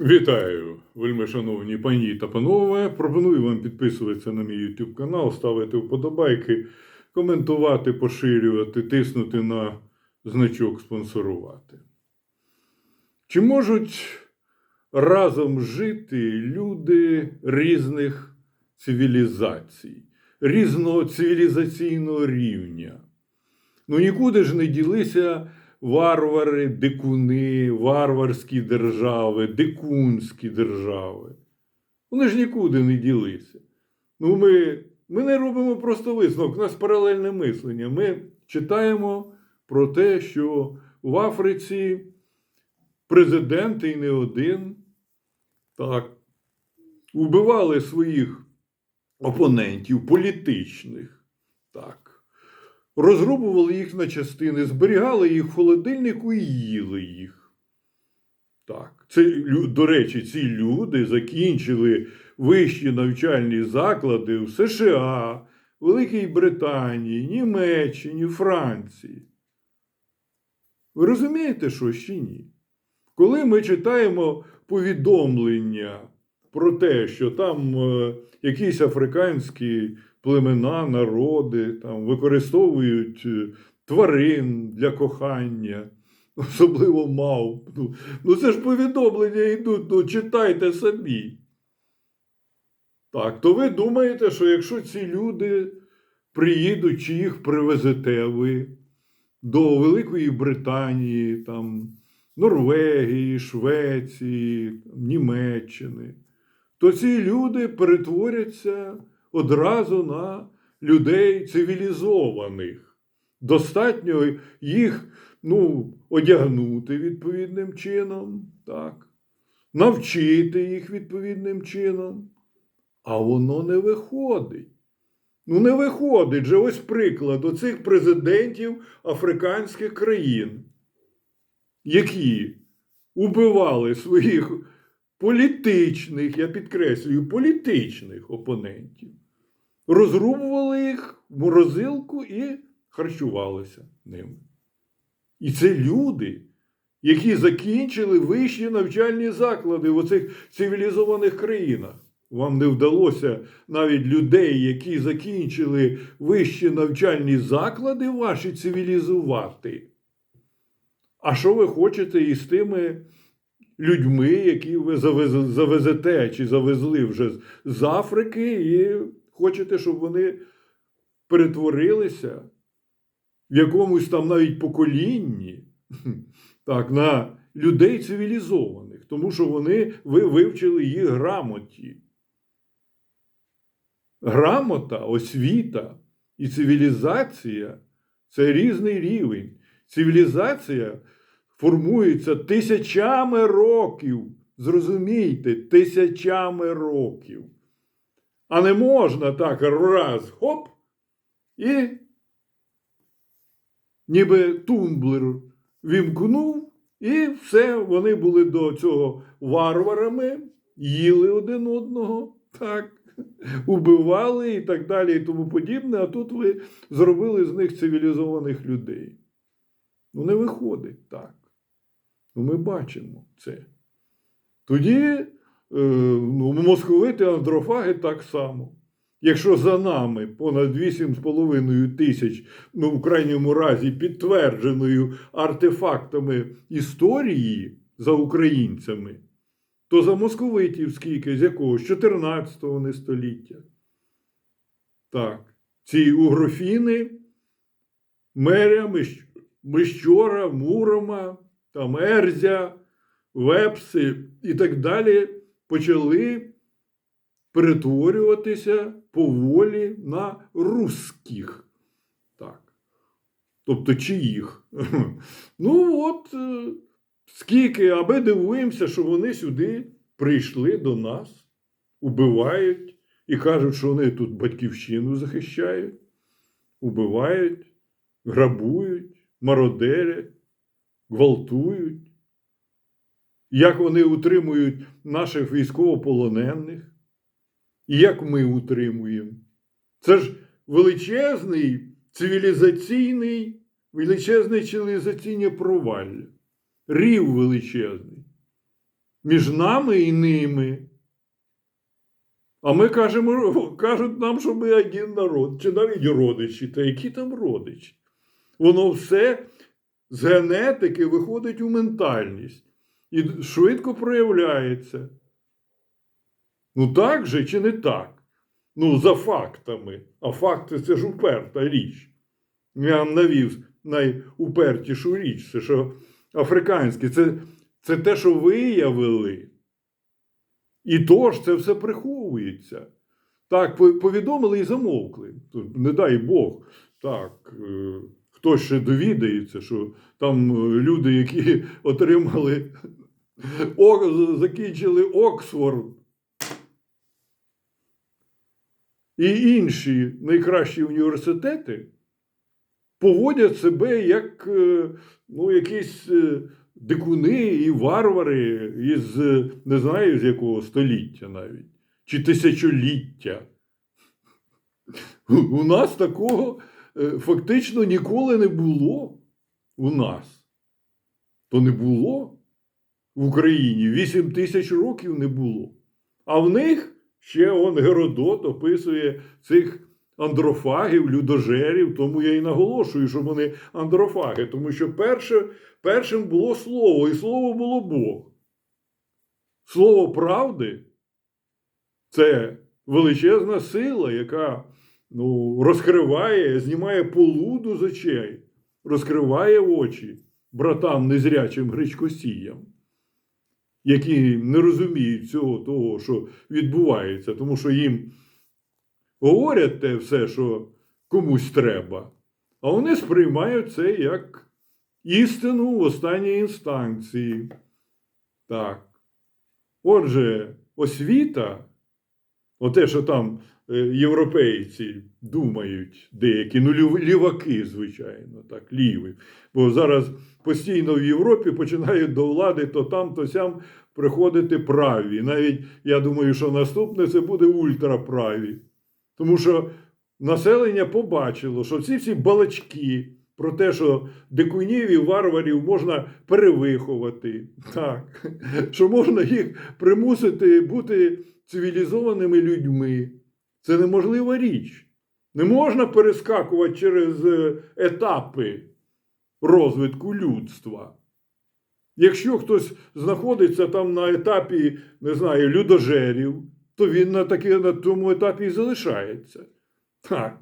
Вітаю, вельми шановні пані та панове. Пропоную вам підписуватися на мій YouTube канал, ставити вподобайки, коментувати, поширювати, тиснути на значок спонсорувати. Чи можуть разом жити люди різних цивілізацій, різного цивілізаційного рівня? Ну нікуди ж не ділися варвари, дикуни, варварські держави, дикунські держави. Вони ж нікуди не ділися. Ну, ми, ми не робимо просто висновок, у нас паралельне мислення. Ми читаємо про те, що в Африці президенти і не один так, убивали своїх опонентів політичних. Так розрубували їх на частини, зберігали їх в холодильнику і їли їх. Так, це, до речі, ці люди закінчили вищі навчальні заклади в США, Великій Британії, Німеччині, Франції. Ви розумієте, що ще ні? Коли ми читаємо повідомлення про те, що там е, якісь африканські племена, народи там використовують е, тварин для кохання, особливо мав. Ну, ну це ж повідомлення йдуть, ну читайте самі. Так, то ви думаєте, що якщо ці люди приїдуть, чи їх привезете ви до Великої Британії, там, Норвегії, Швеції, Німеччини, то ці люди перетворяться одразу на людей цивілізованих. Достатньо їх ну, одягнути відповідним чином, так, навчити їх відповідним чином. А воно не виходить. Ну, не виходить же ось приклад оцих президентів африканських країн, які убивали своїх політичних, я підкреслюю, політичних опонентів, розрубували їх в морозилку і харчувалися ними. І це люди, які закінчили вищі навчальні заклади в оцих цивілізованих країнах. Вам не вдалося навіть людей, які закінчили вищі навчальні заклади ваші цивілізувати. А що ви хочете із тими людьми, які ви завез- завезете чи завезли вже з Африки, і хочете, щоб вони перетворилися в якомусь там навіть поколінні так, на людей цивілізованих, тому що вони ви вивчили їх грамоті. Грамота, освіта і цивілізація це різний рівень. Цивілізація формується тисячами років. Зрозумійте, тисячами років. А не можна так раз хоп, і ніби тумблер вімкнув, і все, вони були до цього варварами, їли один одного, так, убивали і так далі, і тому подібне. А тут ви зробили з них цивілізованих людей. Ну, не виходить так. Ну, ми бачимо це. Тоді е, ну, московити андрофаги так само. Якщо за нами понад 8,5 тисяч, ну в крайньому разі підтвердженою артефактами історії за українцями, то за московитів скільки, з якого? З 14 не століття. Так, ці угрофіни, мерями Мищора, Мурома, там Ерзя, Вепси і так далі почали перетворюватися поволі на русських. Так. Тобто чиїх. Ну от е, скільки, а ми дивуємося, що вони сюди прийшли до нас, убивають і кажуть, що вони тут батьківщину захищають, убивають, грабують, мародерять, гвалтують. Як вони утримують наших військовополонених? І як ми утримуємо? Це ж величезний цивілізаційний, величезне цивілізаційне провалля. Рів величезний. між нами і ними. А ми кажемо, кажуть нам, що ми один народ, чи навіть родичі. Та які там родичі? Воно все з генетики виходить у ментальність і швидко проявляється. Ну так же чи не так? Ну, за фактами. А факти це ж уперта річ. Я вам навів найупертішу річ, це що африканське, це, це те, що виявили. І тож це все приховується. Так, повідомили і замовкли. Не дай Бог. Так, е, хтось ще довідається, що там е, люди, які отримали, закінчили Оксфорд і інші найкращі університети поводять себе як е, ну, якісь е, дикуни і варвари із не знаю з якого століття навіть, чи тисячоліття. У нас такого фактично ніколи не було у нас. То не було в Україні. 8 тисяч років не було. А в них ще он Геродот описує цих андрофагів, людожерів. Тому я і наголошую, що вони андрофаги, тому що перше, першим було слово, і слово було Бог. Слово правди це величезна сила, яка ну, розкриває, знімає полуду з очей, розкриває очі братам незрячим гречкосіям, які не розуміють цього того, що відбувається, тому що їм говорять те все, що комусь треба, а вони сприймають це як істину в останній інстанції. Так. Отже, освіта, оте, що там європейці думають деякі, ну лів- ліваки, звичайно, так, ліві. Бо зараз постійно в Європі починають до влади то там, то сям приходити праві. Навіть я думаю, що наступне це буде ультраправі. Тому що населення побачило, що ці всі балачки про те, що дикунів і варварів можна перевиховати, так, що можна їх примусити бути цивілізованими людьми. Це неможлива річ. Не можна перескакувати через е, етапи розвитку людства. Якщо хтось знаходиться там на етапі, не знаю, людожерів, то він на, таки, на тому етапі і залишається. Так.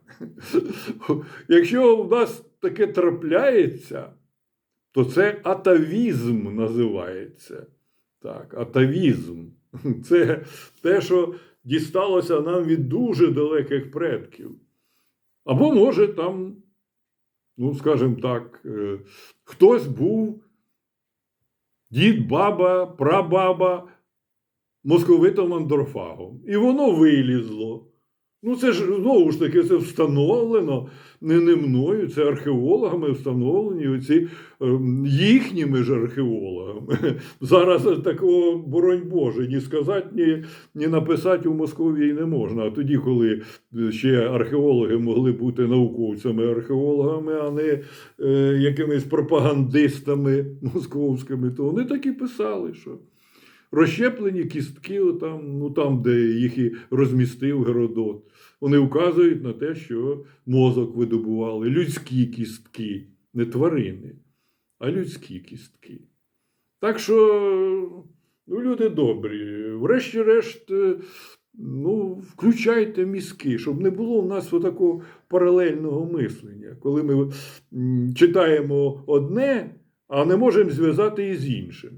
Якщо в нас таке трапляється, то це атавізм називається. Так, атавізм. Це те, що дісталося нам від дуже далеких предків. Або, може, там, ну, скажімо так, е, хтось був дід, баба, прабаба московитом андрофагом. І воно вилізло. Ну, це ж знову ж таки це встановлено не, не мною, це археологами встановлені оці ем, їхніми ж археологами. Зараз такого, боронь Боже, ні сказати, ні, ні написати у Московії не можна. А тоді, коли ще археологи могли бути науковцями-археологами, а не е, якимись пропагандистами московськими, то вони так і писали, що. Розщеплені кістки, отам, ну там, де їх і розмістив Геродот, вони вказують на те, що мозок видобували людські кістки, не тварини, а людські кістки. Так що, ну, люди добрі, врешті-решт, е, ну, включайте мізки, щоб не було в нас такого паралельного мислення, коли ми читаємо одне, а не можемо зв'язати із іншим.